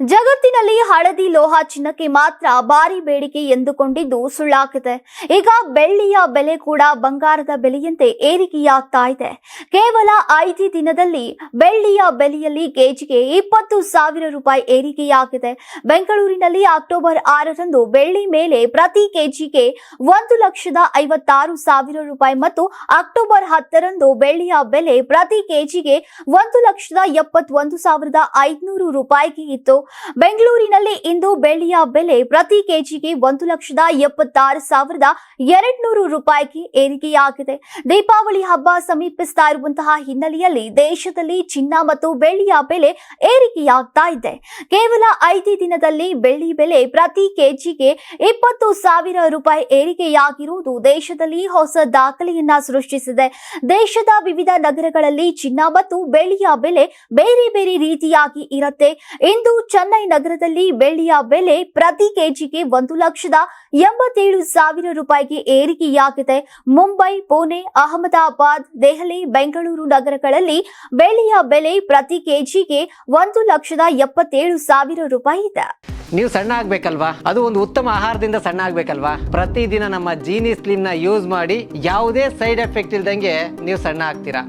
ಜಗತ್ತಿನಲ್ಲಿ ಹಳದಿ ಲೋಹ ಚಿನ್ನಕ್ಕೆ ಮಾತ್ರ ಭಾರಿ ಬೇಡಿಕೆ ಎಂದುಕೊಂಡಿದ್ದು ಸುಳ್ಳಾಗಿದೆ. ಈಗ ಬೆಳ್ಳಿಯ ಬೆಲೆ ಕೂಡ ಬಂಗಾರದ ಬೆಲೆಯಂತೆ ಏರಿಕೆಯಾಗ್ತಾ ಇದೆ. ಕೇವಲ ಐದು ದಿನದಲ್ಲಿ ಬೆಳ್ಳಿಯ ಬೆಲೆಯಲ್ಲಿ ಕೆಜಿಗೆ ಇಪ್ಪತ್ತು ಸಾವಿರ ರೂಪಾಯಿ ಏರಿಕೆಯಾಗಿದೆ. ಬೆಂಗಳೂರಿನಲ್ಲಿ ಅಕ್ಟೋಬರ್ ಆರರಂದು ಬೆಳ್ಳಿ ಮೇಲೆ ಪ್ರತಿ ಕೆಜಿಗೆ ಒಂದು ಲಕ್ಷದ ಐವತ್ತಾರು ಸಾವಿರ ರೂಪಾಯಿ ಮತ್ತು ಅಕ್ಟೋಬರ್ ಹತ್ತರಂದು ಬೆಳ್ಳಿಯ ಬೆಲೆ ಪ್ರತಿ ಕೆಜಿಗೆ ಒಂದು ಲಕ್ಷದ ಎಪ್ಪತ್ತೊಂದು ಸಾವಿರದ ಐದುನೂರು ರೂಪಾಯಿಗೆ ಇತ್ತು. ಬೆಂಗಳೂರಿನಲ್ಲಿ ಇಂದು ಬೆಳ್ಳಿಯ ಬೆಲೆ ಪ್ರತಿ ಕೆಜಿಗೆ ಒಂದು ಲಕ್ಷದ ಎಪ್ಪತ್ತಾರು ಸಾವಿರದ ಎರಡ್ನೂರು ರೂಪಾಯಿಗೆ ಏರಿಕೆಯಾಗಿದೆ. ದೀಪಾವಳಿ ಹಬ್ಬ ಸಮೀಪಿಸ್ತಾ ಇರುವಂತಹ ಹಿನ್ನೆಲೆಯಲ್ಲಿ ದೇಶದಲ್ಲಿ ಚಿನ್ನ ಮತ್ತು ಬೆಳ್ಳಿಯ ಬೆಲೆ ಏರಿಕೆಯಾಗ್ತಾ ಇದೆ. ಕೇವಲ ಐದು ದಿನದಲ್ಲಿ ಬೆಳ್ಳಿ ಬೆಲೆ ಪ್ರತಿ ಕೆಜಿಗೆ ಇಪ್ಪತ್ತು ಸಾವಿರ ರೂಪಾಯಿ ಏರಿಕೆಯಾಗಿರುವುದು ದೇಶದಲ್ಲಿ ಹೊಸ ದಾಖಲೆಯನ್ನ ಸೃಷ್ಟಿಸಿದೆ. ದೇಶದ ವಿವಿಧ ನಗರಗಳಲ್ಲಿ ಚಿನ್ನ ಮತ್ತು ಬೆಳ್ಳಿಯ ಬೆಲೆ ಬೇರೆ ಬೇರೆ ರೀತಿಯಾಗಿ ಇರುತ್ತೆ. ಇಂದು ಚೆನ್ನೈ ನಗರದಲ್ಲಿ ಬೆಳ್ಳಿಯ ಬೆಲೆ ಪ್ರತಿ ಕೆಜಿಗೆ ಒಂದು ಲಕ್ಷದ ಎಂಬತ್ತೇಳು ಸಾವಿರ ರೂಪಾಯಿಗೆ ಏರಿಕೆಯಾಗಿದೆ. ಮುಂಬೈ, ಪುಣೆ, ಅಹಮದಾಬಾದ್, ದೆಹಲಿ, ಬೆಂಗಳೂರು ನಗರಗಳಲ್ಲಿ ಬೆಳ್ಳಿಯ ಬೆಲೆ ಪ್ರತಿ ಕೆಜಿಗೆ ಒಂದು ಲಕ್ಷದ ಎಪ್ಪತ್ತೇಳು ಸಾವಿರ ರೂಪಾಯಿ ಇದೆ. ನೀವು ಸಣ್ಣ ಆಗ್ಬೇಕಲ್ವಾ? ಅದು ಒಂದು ಉತ್ತಮ ಆಹಾರದಿಂದ ಸಣ್ಣ ಆಗ್ಬೇಕಲ್ವಾ? ಪ್ರತಿದಿನ ನಮ್ಮ ಜೀನಿ ಸ್ಲಿಮ್ನ ಯೂಸ್ ಮಾಡಿ ಯಾವುದೇ ಸೈಡ್ ಎಫೆಕ್ಟ್ ಇಲ್ದಂಗೆ ನೀವು ಸಣ್ಣ ಆಗ್ತೀರಾ?